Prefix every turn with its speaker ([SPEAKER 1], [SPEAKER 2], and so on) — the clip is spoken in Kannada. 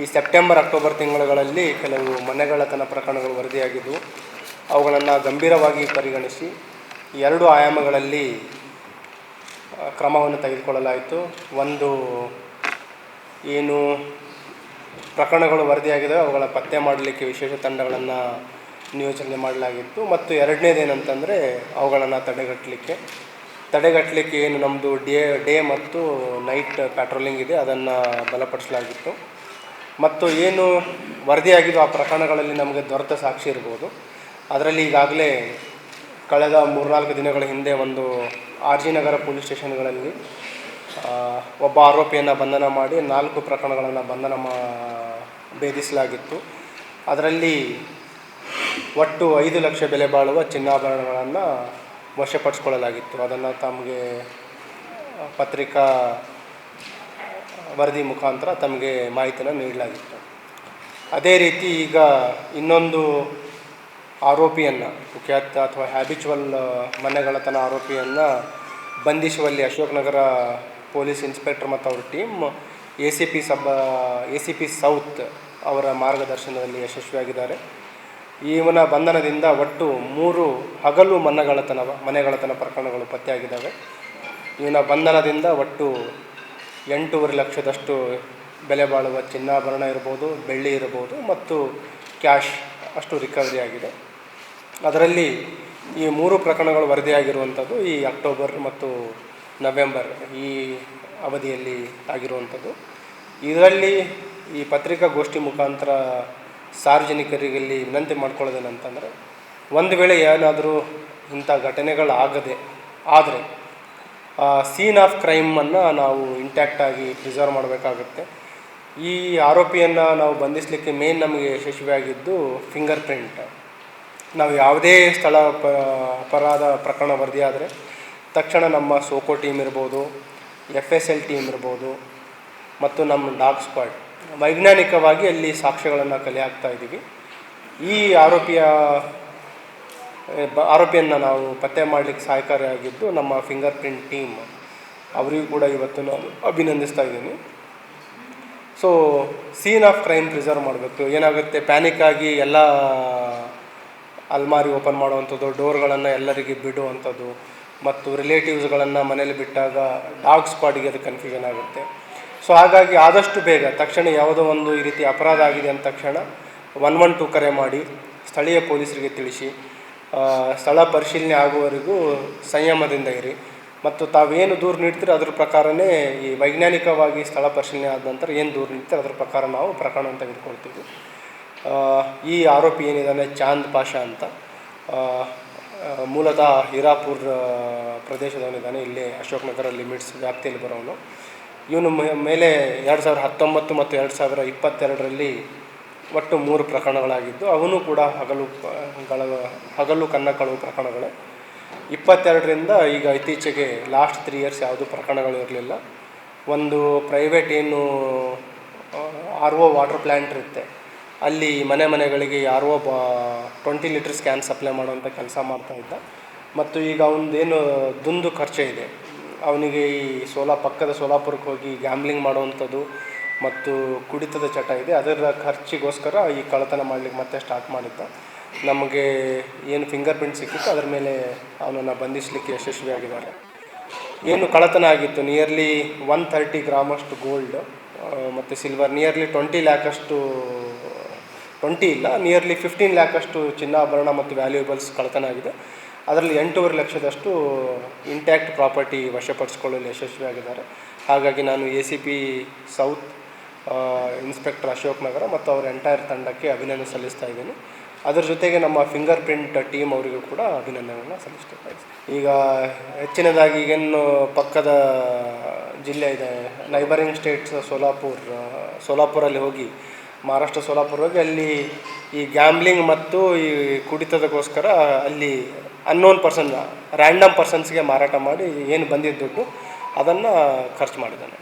[SPEAKER 1] ಈ ಸೆಪ್ಟೆಂಬರ್, ಅಕ್ಟೋಬರ್ ತಿಂಗಳುಗಳಲ್ಲಿ ಕೆಲವು ಮನೆಗಳತನ ಪ್ರಕರಣಗಳು ವರದಿಯಾಗಿದ್ದವು ಅವುಗಳನ್ನು ಗಂಭೀರವಾಗಿ ಪರಿಗಣಿಸಿ ಎರಡು ಆಯಾಮಗಳಲ್ಲಿ ಕ್ರಮವನ್ನು ತೆಗೆದುಕೊಳ್ಳಲಾಯಿತು. ಒಂದು, ಏನು ಪ್ರಕರಣಗಳು ವರದಿಯಾಗಿದ್ದಾವೆ ಅವುಗಳ ಪತ್ತೆ ಮಾಡಲಿಕ್ಕೆ ವಿಶೇಷ ತಂಡಗಳನ್ನು ನಿಯೋಜನೆ ಮಾಡಲಾಗಿತ್ತು. ಮತ್ತು ಎರಡನೇದೇನಂತಂದರೆ ಅವುಗಳನ್ನು ತಡೆಗಟ್ಟಲಿಕ್ಕೆ. ತಡೆಗಟ್ಟಲಿಕ್ಕೆ ಏನು ನಮ್ಮದು ಡೇ ಡೇ ಮತ್ತು ನೈಟ್ ಪ್ಯಾಟ್ರೋಲಿಂಗ್ ಇದೆ, ಅದನ್ನು ಬಲಪಡಿಸಲಾಗಿತ್ತು. ಮತ್ತು ಏನು ವರದಿಯಾಗಿದ್ದು ಆ ಪ್ರಕರಣಗಳಲ್ಲಿ ನಮಗೆ ದೊರೆತ ಸಾಕ್ಷಿ ಇರ್ಬೋದು. ಅದರಲ್ಲಿ ಈಗಾಗಲೇ ಕಳೆದ ಮೂರ್ನಾಲ್ಕು ದಿನಗಳ ಹಿಂದೆ ಒಂದು ಆರ್ ಜಿ ನಗರ ಪೊಲೀಸ್ ಸ್ಟೇಷನ್ಗಳಲ್ಲಿ ಒಬ್ಬ ಆರೋಪಿಯನ್ನು ಬಂಧನ ಮಾಡಿ ನಾಲ್ಕು ಪ್ರಕರಣಗಳನ್ನು ಬಂಧನ ಮಾ, ಭೇದಿಸಲಾಗಿತ್ತು. ಅದರಲ್ಲಿ ಒಟ್ಟು ಐದು ಲಕ್ಷ ಬೆಲೆ ಬಾಳುವ ಚಿನ್ನಾಭರಣಗಳನ್ನು ವಶಪಡಿಸ್ಕೊಳ್ಳಲಾಗಿತ್ತು. ಅದನ್ನು ತಮಗೆ ಪತ್ರಿಕಾ ವರದಿ ಮುಖಾಂತರ ತಮಗೆ ಮಾಹಿತಿಯನ್ನು ನೀಡಲಾಗಿತ್ತು. ಅದೇ ರೀತಿ ಈಗ ಇನ್ನೊಂದು ಆರೋಪಿಯನ್ನು ಕುಖ್ಯಾತ ಅಥವಾ ಹ್ಯಾಬಿಚುವಲ್ ಮನೆಗಳತನ ಆರೋಪಿಯನ್ನು ಬಂಧಿಸುವಲ್ಲಿ ಅಶೋಕನಗರ ಪೊಲೀಸ್ ಇನ್ಸ್ಪೆಕ್ಟರ್ ಮತ್ತು ಅವ್ರ team A C P sub A C P south ಅವರ ಮಾರ್ಗದರ್ಶನದಲ್ಲಿ ಯಶಸ್ವಿಯಾಗಿದ್ದಾರೆ. ಇವನ ಬಂಧನದಿಂದ ಒಟ್ಟು ಮೂರು ಹಗಲು ಮನೆಗಳತನ ಮನೆಗಳತನ ಪ್ರಕರಣಗಳು ಪತ್ತೆಯಾಗಿದ್ದಾವೆ. ಇವನ ಬಂಧನದಿಂದ ಒಟ್ಟು ಎಂಟೂವರೆ ಲಕ್ಷದಷ್ಟು ಬೆಲೆ ಬಾಳುವ ಚಿನ್ನಾಭರಣ ಇರ್ಬೋದು, ಬೆಳ್ಳಿ ಇರ್ಬೋದು ಮತ್ತು ಕ್ಯಾಶ್ ಅಷ್ಟು ರಿಕವರಿ ಆಗಿದೆ. ಅದರಲ್ಲಿ ಈ ಮೂರು ಪ್ರಕರಣಗಳು ವರದಿಯಾಗಿರುವಂಥದ್ದು, ಈ ಅಕ್ಟೋಬರ್ ಮತ್ತು ನವೆಂಬರ್ ಈ ಅವಧಿಯಲ್ಲಿ ಆಗಿರುವಂಥದ್ದು. ಇದರಲ್ಲಿ ಈ ಪತ್ರಿಕಾಗೋಷ್ಠಿ ಮುಖಾಂತರ ಸಾರ್ವಜನಿಕರಿಗೆ ವಿನಂತಿ ಮಾಡ್ಕೊಳ್ಳೋದೇನಂತಂದರೆ, ಒಂದು ವೇಳೆ ಏನಾದರೂ ಇಂಥ ಘಟನೆಗಳಾಗದೆ, ಆದರೆ ಸೀನ್ ಆಫ್ ಕ್ರೈಮನ್ನು ನಾವು ಇಂಟ್ಯಾಕ್ಟಾಗಿ ಪ್ರಿಸರ್ವ್ ಮಾಡಬೇಕಾಗುತ್ತೆ. ಈ ಆರೋಪಿಯನ್ನು ನಾವು ಬಂಧಿಸಲಿಕ್ಕೆ ಮೇನ್ ನಮಗೆ ಯಶಸ್ವಿಯಾಗಿದ್ದು ಫಿಂಗರ್ ಪ್ರಿಂಟ್ ನಾವು ಯಾವುದೇ ಸ್ಥಳ ಅಪರಾಧ ಪ್ರಕರಣ ವರದಿಯಾದರೆ ತಕ್ಷಣ ನಮ್ಮ ಸೋಕೋ ಟೀಮ್ ಇರ್ಬೋದು ಎಫ್ ಎಸ್ ಎಲ್ ಟೀಮ್ ಇರ್ಬೋದು, ಮತ್ತು ನಮ್ಮ ಡಾಗ್ ಸ್ಕ್ವಾಡ್ ವೈಜ್ಞಾನಿಕವಾಗಿ ಅಲ್ಲಿ ಸಾಕ್ಷ್ಯಗಳನ್ನು ಕಲೆ ಹಾಕ್ತಾ ಇದ್ದೀವಿ ಈ ಆರೋಪಿಯ ಆರೋಪಿಯನ್ನು ನಾವು ಪತ್ತೆ ಮಾಡಲಿಕ್ಕೆ ಸಹಕಾರಿಯಾಗಿದ್ದು ನಮ್ಮ ಫಿಂಗರ್ ಪ್ರಿಂಟ್ ಟೀಮ್. ಅವರಿಗೂ ಕೂಡ ಇವತ್ತು ನಾನು ಅಭಿನಂದಿಸ್ತಾ ಇದ್ದೀನಿ. So scene of crime preserve ಮಾಡಬೇಕು. ಏನಾಗುತ್ತೆ? ಪ್ಯಾನಿಕ್ ಆಗಿ ಎಲ್ಲ ಅಲ್ಮಾರಿ ಓಪನ್ ಮಾಡುವಂಥದ್ದು ಡೋರ್ಗಳನ್ನು ಎಲ್ಲರಿಗೆ ಬಿಡುವಂಥದ್ದು, ಮತ್ತು ರಿಲೇಟಿವ್ಸ್ಗಳನ್ನು ಮನೇಲಿ ಬಿಟ್ಟಾಗ ಡಾಗ್ ಸ್ಪಾಡಿಗೆ ಅದು ಕನ್ಫ್ಯೂಷನ್ ಆಗುತ್ತೆ. ಸೊ ಹಾಗಾಗಿ ಆದಷ್ಟು ಬೇಗ, ತಕ್ಷಣ ಯಾವುದೋ ಒಂದು ಈ ರೀತಿ ಅಪರಾಧ ಆಗಿದೆ ಅಂದ ತಕ್ಷಣ ಒನ್ ಒನ್ ಟು ಕರೆ ಮಾಡಿ, ಸ್ಥಳೀಯ ಪೊಲೀಸರಿಗೆ ತಿಳಿಸಿ ಸ್ಥಳ ಪರಿಶೀಲನೆ ಆಗುವವರೆಗೂ ಸಂಯಮದಿಂದ ಇರಿ. ಮತ್ತು ತಾವೇನು ದೂರು ನೀಡ್ತೀರೋ ಅದ್ರ ಪ್ರಕಾರನೇ ಈ ವೈಜ್ಞಾನಿಕವಾಗಿ ಸ್ಥಳ ಪರಿಶೀಲನೆ ಆದ ನಂತರ ಏನು ದೂರು ನೀಡ್ತೀರೋ ಅದ್ರ ಪ್ರಕಾರ ನಾವು ಪ್ರಕರಣವನ್ನು ತೆಗೆದುಕೊಳ್ತೀವಿ ಈ ಆರೋಪಿ ಏನಿದ್ದಾನೆ ಚಾಂದ್ ಪಾಷಾ ಅಂತ. ಮೂಲತಃ ಹಿರಾಪುರ್ ಪ್ರದೇಶದವನಿದ್ದಾನೆ. ಇಲ್ಲೇ ಅಶೋಕನಗರ ಲಿಮಿಟ್ಸ್ ವ್ಯಾಪ್ತಿಯಲ್ಲಿ ಬರೋನು ಇವನು ಮೇಲೆ ಎರಡು ಸಾವಿರದ ಹತ್ತೊಂಬತ್ತು ಮತ್ತು ಎರಡು ಸಾವಿರ ಇಪ್ಪತ್ತೆರಡರಲ್ಲಿ ಒಟ್ಟು ಮೂರು ಪ್ರಕರಣಗಳಾಗಿದ್ದು, ಅವನು ಕೂಡ ಹಗಲು ಗಳ ಹಗಲು ಕಳುವು ಪ್ರಕರಣಗಳೇ. ಇಪ್ಪತ್ತೆರಡರಿಂದ ಈಗ ಇತ್ತೀಚೆಗೆ ಲಾಸ್ಟ್ ತ್ರೀ ಇಯರ್ಸ್ ಯಾವುದೂ ಪ್ರಕರಣಗಳು ಇರಲಿಲ್ಲ. ಒಂದು ಪ್ರೈವೇಟ್ ಏನು ಆರ್ ಒ ವಾಟರ್ ಪ್ಲ್ಯಾಂಟ್ ಇರುತ್ತೆ. ಅಲ್ಲಿ ಮನೆ ಮನೆಗಳಿಗೆ ಆರ್ ಒ ಬಾ ಟ್ವೆಂಟಿ ಲೀಟರ್ಸ್ ಕ್ಯಾನ್ ಸಪ್ಲೈ ಮಾಡುವಂಥ ಕೆಲಸ ಮಾಡ್ತಾ ಇದ್ದ. ಮತ್ತು ಈಗ ಅವನದೇನು ದುಂದು ಖರ್ಚೆ ಇದೆ. ಅವನಿಗೆ ಈ ಸೋಲಾ, ಪಕ್ಕದ ಸೋಲಾಪುರಕ್ಕೆ ಹೋಗಿ ಗ್ಯಾಮ್ಲಿಂಗ್ ಮಾಡುವಂಥದ್ದು ಮತ್ತು ಕುಡಿತದ ಚಟ ಇದೆ. ಅದರ ಖರ್ಚಿಗೋಸ್ಕರ ಈ ಕಳ್ಳತನ ಮಾಡಲಿಕ್ಕೆ ಮತ್ತೆ ಸ್ಟಾರ್ಟ್ ಮಾಡಿದ್ದ. ನಮಗೆ ಏನು ಫಿಂಗರ್ ಪ್ರಿಂಟ್ ಸಿಕ್ಕಿತ್ತು, ಅದರ ಮೇಲೆ ಅವನನ್ನು ಬಂಧಿಸಲಿಕ್ಕೆ ಯಶಸ್ವಿಯಾಗಿದ್ದಾರೆ. ಏನು ಕಳ್ಳತನ ಆಗಿತ್ತು? ನಿಯರ್ಲಿ ಒನ್ ತರ್ಟಿ ಗ್ರಾಮಷ್ಟು ಗೋಲ್ಡ್ ಮತ್ತು ಸಿಲ್ವರ್ ನಿಯರ್ಲಿ ಟ್ವೆಂಟಿ ಲ್ಯಾಕಷ್ಟು ಟ್ವೆಂಟಿ ಇಲ್ಲ ನಿಯರ್ಲಿ ಫಿಫ್ಟೀನ್ ಲ್ಯಾಕಷ್ಟು ಚಿನ್ನಾಭರಣ ಮತ್ತು ವ್ಯಾಲ್ಯೂಬಲ್ಸ್ ಕಳ್ಳತನ ಆಗಿದೆ. ಅದರಲ್ಲಿ ಎಂಟೂವರೆ ಲಕ್ಷದಷ್ಟು ಇಂಟ್ಯಾಕ್ಟ್ ಪ್ರಾಪರ್ಟಿ ವಶಪಡಿಸ್ಕೊಳ್ಳಲು ಯಶಸ್ವಿಯಾಗಿದ್ದಾರೆ. ಹಾಗಾಗಿ ನಾನು A C P south inspector Ashok Nagar ಮತ್ತು ಅವರ ಎಂಟೈರ್ ತಂಡಕ್ಕೆ ಅಭಿನಂದನೆ ಸಲ್ಲಿಸ್ತಾ ಇದ್ದೀನಿ. ಅದರ ಜೊತೆಗೆ ನಮ್ಮ ಫಿಂಗರ್ ಪ್ರಿಂಟ್ ಟೀಮ್ ಅವರಿಗೂ ಕೂಡ ಅಭಿನಂದನೆಯನ್ನು ಸಲ್ಲಿಸ್ತಾ ಇದ್ದೀನಿ. ಈಗ ಹೆಚ್ಚಿನದಾಗಿ ಈಗೇನು ಪಕ್ಕದ ಜಿಲ್ಲೆ ಇದೆ ನೈಬರಿಂಗ್ ಸ್ಟೇಟ್ಸ್ ಸೋಲಾಪುರ್, ಸೋಲಾಪುರಲ್ಲಿ ಹೋಗಿ, ಮಹಾರಾಷ್ಟ್ರ ಸೋಲಾಪುರ ಹೋಗಿ ಅಲ್ಲಿ ಈ ಗ್ಯಾಮ್ಲಿಂಗ್ ಮತ್ತು ಈ ಕುಡಿತದಕ್ಕೋಸ್ಕರ ಅಲ್ಲಿ ಅನ್ನೋನ್ ಪರ್ಸನ್ ರ್ಯಾಂಡಮ್ ಪರ್ಸನ್ಸ್ಗೆ ಮಾರಾಟ ಮಾಡಿ ಏನು ಬಂದಿದ್ದ ದುಡ್ಡು, ಅದನ್ನು ಖರ್ಚು ಮಾಡಿದ್ದಾನೆ.